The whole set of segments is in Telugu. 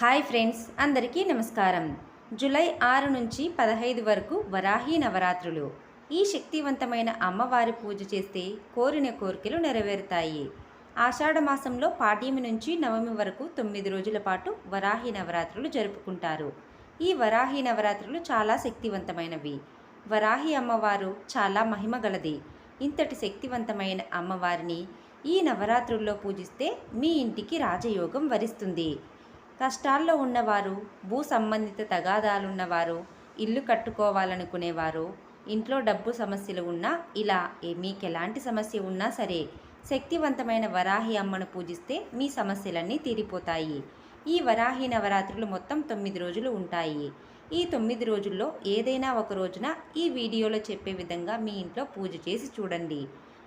హాయ్ ఫ్రెండ్స్ అందరికీ నమస్కారం. జూలై ఆరు నుంచి పదహైదు వరకు వరాహి నవరాత్రులు. ఈ శక్తివంతమైన అమ్మవారి పూజ చేస్తే కోరిన కోరికలు నెరవేరుతాయి. ఆషాఢ మాసంలో పాడ్యమి నుంచి నవమి వరకు తొమ్మిది రోజుల పాటు వరాహి నవరాత్రులు జరుపుకుంటారు. ఈ వరాహి నవరాత్రులు చాలా శక్తివంతమైనవి. వరాహి అమ్మవారు చాలా మహిమగలది ఇంతటి శక్తివంతమైన అమ్మవారిని ఈ నవరాత్రుల్లో పూజిస్తే మీ ఇంటికి రాజయోగం వరిస్తుంది. కష్టాల్లో ఉన్నవారు భూ సంబంధిత తగాదాలున్నవారు ఇల్లు కట్టుకోవాలనుకునేవారు ఇంట్లో డబ్బు సమస్యలు ఉన్నా ఇలా ఏ- మీకు ఎలాంటి సమస్య ఉన్నా సరే శక్తివంతమైన వరాహి అమ్మను పూజిస్తే మీ సమస్యలన్నీ తీరిపోతాయి. ఈ వరాహి నవరాత్రులు మొత్తం తొమ్మిది రోజులు ఉంటాయి. ఈ తొమ్మిది రోజుల్లో ఏదైనా ఒక రోజున ఈ వీడియోలో చెప్పే విధంగా మీ ఇంట్లో పూజ చేసి చూడండి.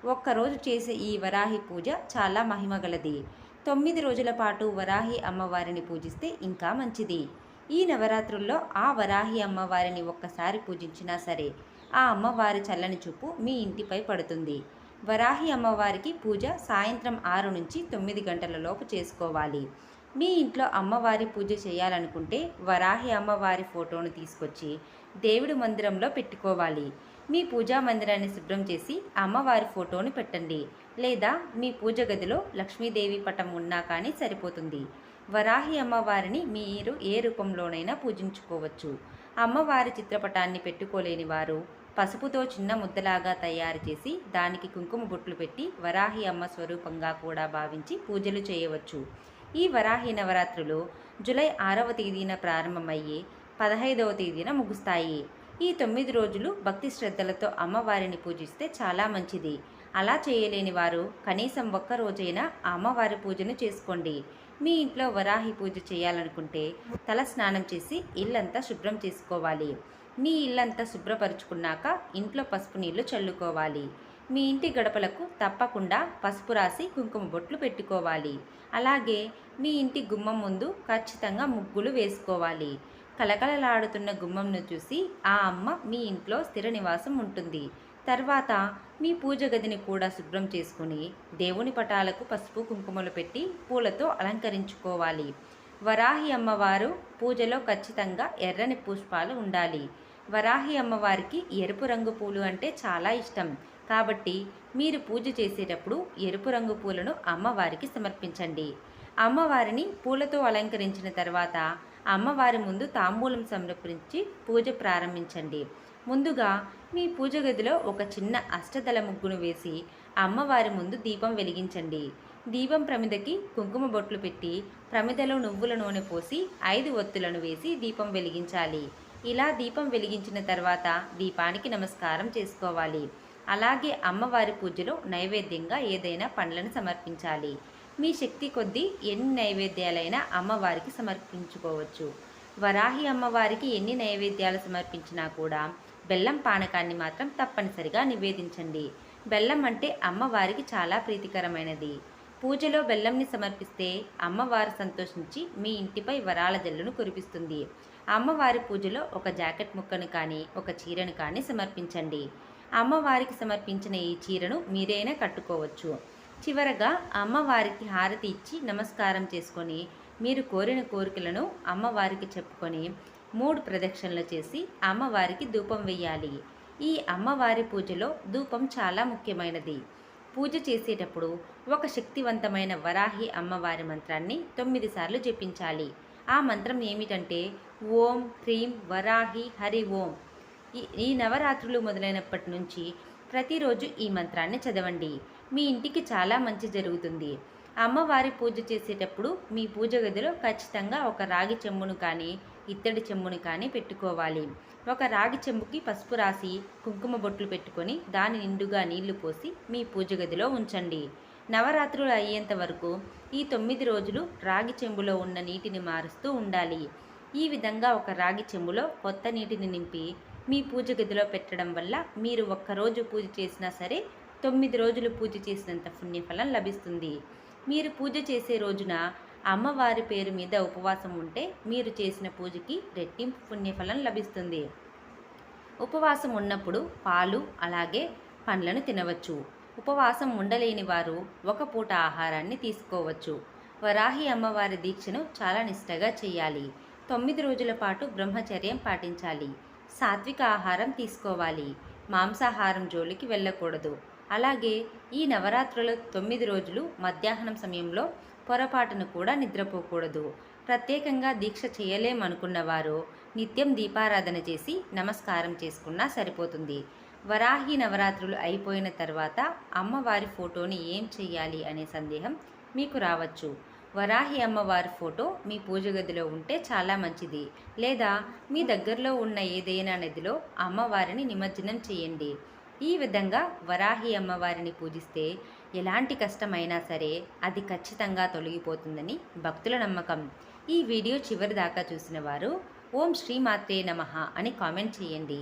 ఒక్కరోజు చేసే ఈ వరాహి పూజ చాలా మహిమగలది తొమ్మిది రోజుల పాటు వరాహి అమ్మవారిని పూజిస్తే ఇంకా మంచిది. ఈ నవరాత్రుల్లో ఆ వరాహి అమ్మవారిని ఒక్కసారి పూజించినా సరే ఆ అమ్మవారి చల్లని చూపు మీ ఇంటిపై పడుతుంది. వరాహి అమ్మవారికి పూజ సాయంత్రం ఆరు నుంచి తొమ్మిది గంటల లోపు చేసుకోవాలి. మీ ఇంట్లో అమ్మవారి పూజ చేయాలనుకుంటే వరాహి అమ్మవారి ఫోటోను తీసుకొచ్చి దేవుడి మందిరంలో పెట్టుకోవాలి. మీ పూజా మందిరాన్ని శుభ్రం చేసి అమ్మవారి ఫోటోను పెట్టండి. లేదా మీ పూజ గదిలో లక్ష్మీదేవి పటం ఉన్నా కానీ సరిపోతుంది. వరాహి అమ్మవారిని మీరు ఏ రూపంలోనైనా పూజించుకోవచ్చు. అమ్మవారి చిత్రపటాన్ని పెట్టుకోలేని వారు పసుపుతో చిన్న ముద్దలాగా తయారు చేసి దానికి కుంకుమ బొట్లు పెట్టి వరాహి అమ్మ స్వరూపంగా కూడా భావించి పూజలు చేయవచ్చు. ఈ వరాహి నవరాత్రులు జూలై ఆరవ తేదీన ప్రారంభమయ్యి పదహైదవ తేదీన ముగుస్తాయి. ఈ తొమ్మిది రోజులు భక్తి శ్రద్ధలతో అమ్మవారిని పూజిస్తే చాలా మంచిది. అలా చేయలేని వారు కనీసం ఒక్క రోజైనా అమ్మవారి పూజను చేసుకోండి. మీ ఇంట్లో వరాహి పూజ చేయాలనుకుంటే తల స్నానం చేసి ఇల్లంతా శుభ్రం చేసుకోవాలి. మీ ఇల్లంతా శుభ్రపరుచుకున్నాక ఇంట్లో పసుపు నీళ్ళు చల్లుకోవాలి. మీ ఇంటి గడపలకు తప్పకుండా పసుపు రాసి కుంకుమ బొట్లు పెట్టుకోవాలి. అలాగే మీ ఇంటి గుమ్మం ముందు ఖచ్చితంగా ముగ్గులు వేసుకోవాలి. కలకలలాడుతున్న గుమ్మంను చూసి ఆ అమ్మ మీ ఇంట్లో స్థిర నివాసం ఉంటుంది. తర్వాత మీ పూజ గదిని కూడా శుభ్రం చేసుకుని దేవుని పటాలకు పసుపు కుంకుమలు పెట్టి పూలతో అలంకరించుకోవాలి. వరాహి అమ్మవారు పూజలో ఖచ్చితంగా ఎర్రని పుష్పాలు ఉండాలి. వరాహి అమ్మవారికి ఎరుపు రంగు పూలు అంటే చాలా ఇష్టం. కాబట్టి మీరు పూజ చేసేటప్పుడు ఎరుపు రంగు పూలను అమ్మవారికి సమర్పించండి. అమ్మవారిని పూలతో అలంకరించిన తర్వాత అమ్మవారి ముందు తాంబూలం సమర్పించి పూజ ప్రారంభించండి. ముందుగా మీ పూజ గదిలో ఒక చిన్న అష్టదల ముగ్గును వేసి అమ్మవారి ముందు దీపం వెలిగించండి. దీపం ప్రమిదకి కుంకుమ బొట్లు పెట్టి ప్రమిదలో నువ్వుల నూనె పోసి ఐదు ఒత్తులను వేసి దీపం వెలిగించాలి. ఇలా దీపం వెలిగించిన తర్వాత దీపానికి నమస్కారం చేసుకోవాలి. అలాగే అమ్మవారి పూజలో నైవేద్యంగా ఏదైనా పండ్లను సమర్పించాలి. మీ శక్తి కొద్దీ ఎన్ని నైవేద్యాలైనా అమ్మవారికి సమర్పించుకోవచ్చు. వరాహి అమ్మవారికి ఎన్ని నైవేద్యాలు సమర్పించినా కూడా బెల్లం పానకాన్ని మాత్రం తప్పనిసరిగా నివేదించండి. బెల్లం అంటే అమ్మవారికి చాలా ప్రీతికరమైనది. పూజలో బెల్లంని సమర్పిస్తే అమ్మవారు సంతోషించి మీ ఇంటిపై వరాల జల్లును కురిపిస్తుంది. అమ్మవారి పూజలో ఒక జాకెట్ ముక్కను కానీ ఒక చీరను కానీ సమర్పించండి. అమ్మవారికి సమర్పించిన ఈ చీరను మీరైనా కట్టుకోవచ్చు. చివరగా అమ్మవారికి హారతి ఇచ్చి నమస్కారం చేసుకొని మీరు కోరిన కోరికలను అమ్మవారికి చెప్పుకొని మూడు ప్రదక్షిణలు చేసి అమ్మవారికి ధూపం వేయాలి ఈ అమ్మవారి పూజలో ధూపం చాలా ముఖ్యమైనది. పూజ చేసేటప్పుడు ఒక శక్తివంతమైన వరాహి అమ్మవారి మంత్రాన్ని తొమ్మిది సార్లు జపించాలి. ఆ మంత్రం ఏమిటంటే ఓం హ్రీం వరాహి హరి ఓం. ఈ ఈ నవరాత్రులు మొదలైనప్పటి నుంచి ప్రతిరోజు ఈ మంత్రాన్ని చదవండి. మీ ఇంటికి చాలా మంచి జరుగుతుంది. అమ్మవారి పూజ చేసేటప్పుడు మీ పూజ గదిలో ఖచ్చితంగా ఒక రాగి చెంబును కానీ ఇత్తడి చెంబును కానీ పెట్టుకోవాలి. ఒక రాగి చెంబుకి పసుపు రాసి కుంకుమ బొట్లు పెట్టుకొని దాని నిండుగా నీళ్ళు పోసి మీ పూజ గదిలో ఉంచండి. నవరాత్రులు అయ్యేంత వరకు ఈ తొమ్మిది రోజులు రాగి చెంబులో ఉన్న నీటిని మారుస్తూ ఉండాలి. ఈ విధంగా ఒక రాగి చెంబులో కొత్త నీటిని నింపి మీ పూజ గదిలో పెట్టడం వల్ల మీరు ఒక్కరోజు పూజ చేసినా సరే తొమ్మిది రోజులు పూజ చేసినంత పుణ్యఫలం లభిస్తుంది. మీరు పూజ చేసే రోజున అమ్మవారి పేరు మీద ఉపవాసం ఉంటే మీరు చేసిన పూజకి రెట్టింపు పుణ్యఫలం లభిస్తుంది. ఉపవాసం ఉన్నప్పుడు పాలు అలాగే పండ్లను తినవచ్చు. ఉపవాసం ఉండలేని వారు ఒక పూట ఆహారాన్ని తీసుకోవచ్చు. వరాహి అమ్మవారి దీక్షను చాలా నిష్టగా చేయాలి. తొమ్మిది రోజుల పాటు బ్రహ్మచర్యం పాటించాలి. సాత్విక ఆహారం తీసుకోవాలి. మాంసాహారం జోలికి వెళ్ళకూడదు. అలాగే ఈ నవరాత్రులు తొమ్మిది రోజులు మధ్యాహ్నం సమయంలో పొరపాటును కూడా నిద్రపోకూడదు. ప్రత్యేకంగా దీక్ష చేయలేమనుకున్న వారు నిత్యం దీపారాధన చేసి నమస్కారం చేసుకున్నా సరిపోతుంది. వరాహి నవరాత్రులు అయిపోయిన తర్వాత అమ్మవారి ఫోటోని ఏం చెయ్యాలి అనే సందేహం మీకు రావచ్చు. వరాహి అమ్మవారి ఫోటో మీ పూజ గదిలో ఉంటే చాలా మంచిది. లేదా మీ దగ్గరలో ఉన్న ఏదైనా నదిలో అమ్మవారిని నిమజ్జనం చేయండి. ఈ విధంగా వరాహి అమ్మవారిని పూజిస్తే ఎలాంటి కష్టమైనా సరే అది ఖచ్చితంగా తొలగిపోతుందని భక్తుల నమ్మకం. ఈ వీడియో చివరి దాకా చూసిన వారు ఓం శ్రీమాత్రే నమః అని కామెంట్ చేయండి.